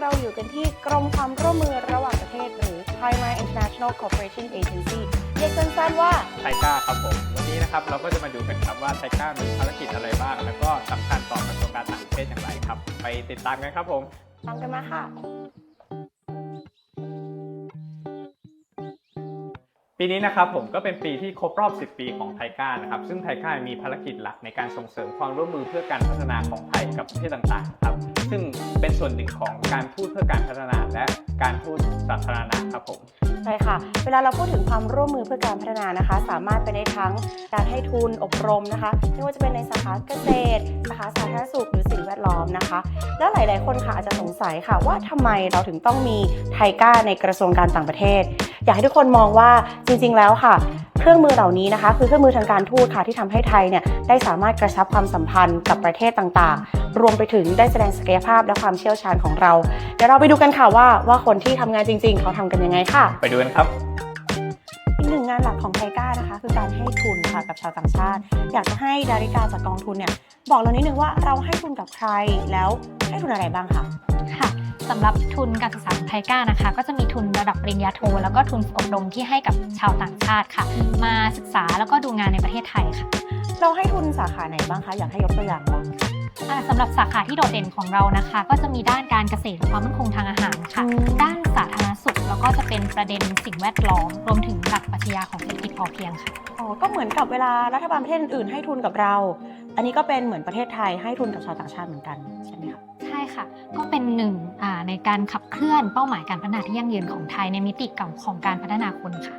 เราอยู่กันที่กรมความร่วมมือระหว่างประเทศหรือ Thailand International Cooperation Agency เรียกสั้นๆว่าไทก้าครับผม วันนี้นะครับเราก็จะมาดูกันครับว่าไทก้ามีภารกิจอะไรบ้าง แล้วก็สำคัญต่อกระทรวงการต่างประเทศอย่างไรครับ ไปติดตามกันครับผม ตามกันมาค่ะ ปีนี้นะครับผมก็เป็นปีที่ครบรอบ 10 ปีของไทก้านะครับซึ่งไทก้ามีภารกิจหลักในการส่งเสริมความร่วมมือเพื่อการพัฒนาของไทยกับประเทศต่างๆครับซึ่งเป็นส่วนหนึ่งของการทูตเพื่อการพัฒนาและการทูตสาธารณะครับผมใช่ค่ะ เวลาเราพูดถึงความร่วมมือเพื่อการพัฒนานะคะ สามารถไปได้ทั้งการให้ทุนอบรมนะคะไม่ว่าจะเป็นในสาขาเกษตรสาขาสาธารณสุขหรือสิ่งแวดล้อมนะคะ แล้วหลาย ๆ คนค่ะอาจจะสงสัยค่ะว่าทำไมเราถึงต้องมีไทก้าในกระทรวงการต่างประเทศ อยากให้ทุกคนมองว่าจริงๆแล้วค่ะ เครื่องมือเหล่านี้นะคะ คือเครื่องมือทางการทูตค่ะที่ทำให้ไทยเนี่ยได้สามารถกระชับความสัมพันธ์กับประเทศต่างๆ รวมไปถึงได้แสดงศักยภาพและความเชี่ยวชาญของเรา เดี๋ยวเราไปดูกันค่ะว่าว่าคนที่ทำงานจริง ๆ เขาทำกันยังไงค่ะ ไปดูกันครับอีกหนึ่งงานหลักของไทก้านะคะ คือการให้ทุนค่ะกับชาวต่างชาติ อยากจะให้ดาริกาจากกองทุนเนี่ยบอกเรานิดนึงว่าเราให้ทุนกับใครแล้ว ให้ทุนอะไรบ้างคะค่ะสำหรับทุนการศึกษาของไทก้านะคะ ก็จะมีทุนระดับปริญญาโท แล้วก็ทุนอบรมที่ให้กับชาวต่างชาติค่ะ มาศึกษาแล้วก็ดูงานในประเทศไทยค่ะ เราให้ทุนสาขาไหนบ้างคะอยากให้ยกตัวอย่างบ้างอ่าสำหรับสาขาที่โดดเด่นของเรานะคะ ก็จะมีด้านการเกษตรความมั่นคงทางอาหารค่ะอืมด้านสาธารณสุขแล้วก็จะเป็นประเด็นสิ่งแวดล้อมรวมถึงหลักปรัชญาของเศรษฐกิจพอเพียงค่ะอ๋อก็เหมือนกับเวลารัฐบาลประเทศอื่นๆให้ทุนกับเรา อันนี้ก็เป็นเหมือนประเทศไทยให้ทุนกับชาวต่างชาติเหมือนกันใช่ไหมคะใช่ ค่ะ ก็เป็นหนึ่งอ่าในการขับเคลื่อนเป้าหมายการพัฒนาที่ยั่งยืนของไทยในมิติของการพัฒนาคนค่ะ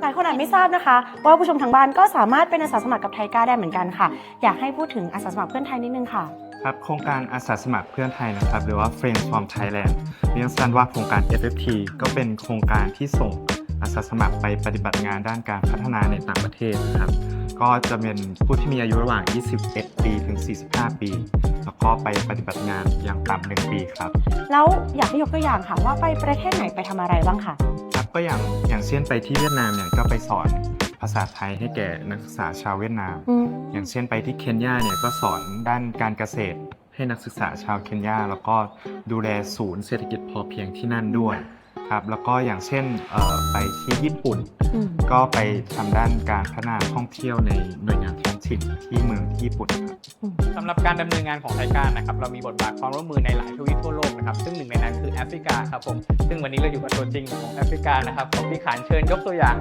หลายคนอาจไม่ทราบนะคะ ว่าผู้ชมทางบ้านก็สามารถเป็นอาสาสมัครกับไทก้าได้เหมือนกันค่ะ อยากให้พูดถึงอาสาสมัครเพื่อนไทยนิดนึงค่ะครับโครงการอาสาสมัครเพื่อนไทยนะครับ หรือว่า Friends from Thailand เรียกสั้นว่าโครงการ FFT ก็เป็นโครงการที่ส่งอาสาสมัครไปปฏิบัติงานด้านการพัฒนาในต่างประเทศนะครับ ก็จะเป็นผู้ที่มีอายุระหว่าง 21 ปีถึง 45 ปี แล้วก็ไปปฏิบัติงานอย่างต่ำหนึ่งปีครับ แล้วอยากให้ยกตัวอย่างค่ะว่าไปประเทศไหนไปทำอะไรบ้างค่ะ ครับก็อย่างอย่างเช่นไปที่เวียดนามเนี่ยก็ไปสอนภาษาไทยให้แก่นักศึกษาชาวเวียดนามอย่างเช่นไปที่เคนยาเนี่ยก็สอนด้านการเกษตรให้นักศึกษาชาวเคนยาแล้วก็ดูแลศูนย์เศรษฐกิจพอเพียงที่นั่นด้วยครับแล้วก็อย่างเช่นเอ่อไปที่ญี่ปุ่น อืมก็ไปทำด้านการพัฒนาท่องเที่ยวในหน่วยงานท้อง ถิ่นที่เมืองที่ญี่ปุ่นครับ สำหรับการดำเนินงานของไทก้านะครับเรามีบทบาทความร่วมมือในหลายทวีปทั่วโลกนะครับซึ่งหนึ่งในนั้นคือแอฟริกาครับผมซึ่งวันนี้เราอยู่กับตัวจริงของแอฟริกานะครับผมพี่ขานเชิญยกตัวอย่าง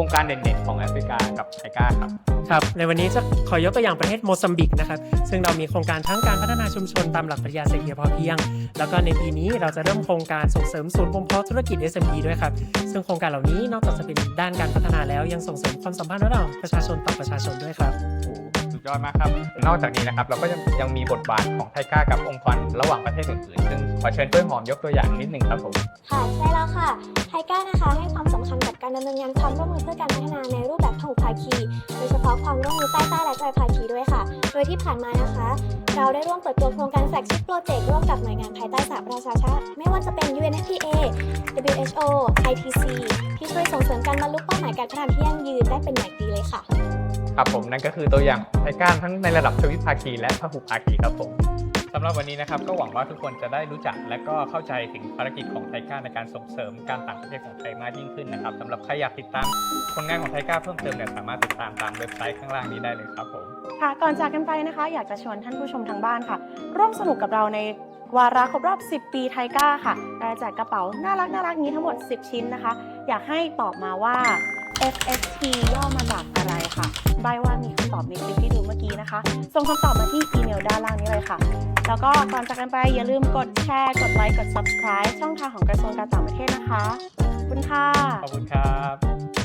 รงการเด่นๆของแอฟริกากับไทก้าครับครับในวันนี้จะขอยกตัวอย่างประเทศโมซัมบิกนะครับซึ่งเรามีโครงการทั้งการพัฒนาชุมชนตามหลักปรัชญาเศรษฐกิจพอเพียง แล้วก็ในปีนี้เราจะเริ่มโครงการส่งเสริมศูนย์บ่มเพาะธุรกิจ SME ด้วยครับ ซึ่งโครงการเหล่านี้นอกจากจะเป็นด้านการพัฒนาแล้วยังส่งเสริมความสัมพันธ์ระหว่างประชาชนต่อประชาชนด้วยครับโดยอดมากครับ นอกจากนี้นะครับเราก็ยังยังมีบทบาทของไทก้ากับองค์กรระหว่างประเทศอื่นๆ ซึ่งขอเชิญต้วยหอมยกตัวอย่างนิดหนึ่งครับผม ค่ะใช่แล้วค่ะไทก้านะคะให้ความสำคัญกับการดำเนินงานความร่วมมือเพื่อการพัฒนาในรูปแบบพหุภาคี โดยเฉพาะความร่วมมือใต้ใต้และไตรภาคีด้วยค่ะ โดยที่ผ่านมานะคะ เราได้ร่วมเปิดตัวโครงการแฟลกชิพโปรเจกต์ร่วมกับหน่วยงานภายใต้สหประชาชาติไม่ว่าจะเป็น UNFPA WHO ITC ที่ช่วยส่งเสริมการบรรลุเป้าหมายการพัฒนาที่ยั่งยืนได้เป็นอย่างดีเลยค่ะ ครับผมนั่นก็คือตัวอย่างของไทก้าทั้งในระดับทวิภาคีและพหุภาคีครับผมสำหรับวันนี้นะครับก็หวังว่าทุกคนจะได้รู้จักและก็เข้าใจถึงภารกิจของไทก้าในการส่งเสริมการต่างประเทศของไทยมากยิ่งขึ้นนะครับสำหรับใครอยากติดตามผลงานของไทก้าเพิ่มเติมเนี่ยสามารถติดตามตามเว็บไซต์ข้างล่างนี้ได้เลยครับผมค่ะก่อนจากกันไปนะคะ อยากจะชวนท่านผู้ชมทางบ้านค่ะ ร่วมสนุกกับเราในวาระครบรอบ 10 ปีไทก้าค่ะเราจะแจกกระเป๋าน่ารักน่ารักนี้ทั้งหมด 10 ชิ้นนะคะ อยากให้ตอบมาว่า FFT ย่อมาจากอะไรค่ะใบว่ามีคำตอบในคลิปที่ดูเมื่อกี้นะคะ ส่งคำตอบมาที่อีเมลด้านล่างนี้เลยค่ะ แล้วก็ก่อนจากกันไปอย่าลืมกดแชร์ กดไลค์ กด subscribe ช่องทางของกระทรวงการต่างประเทศนะคะ ขอบคุณค่ะ ขอบคุณครับ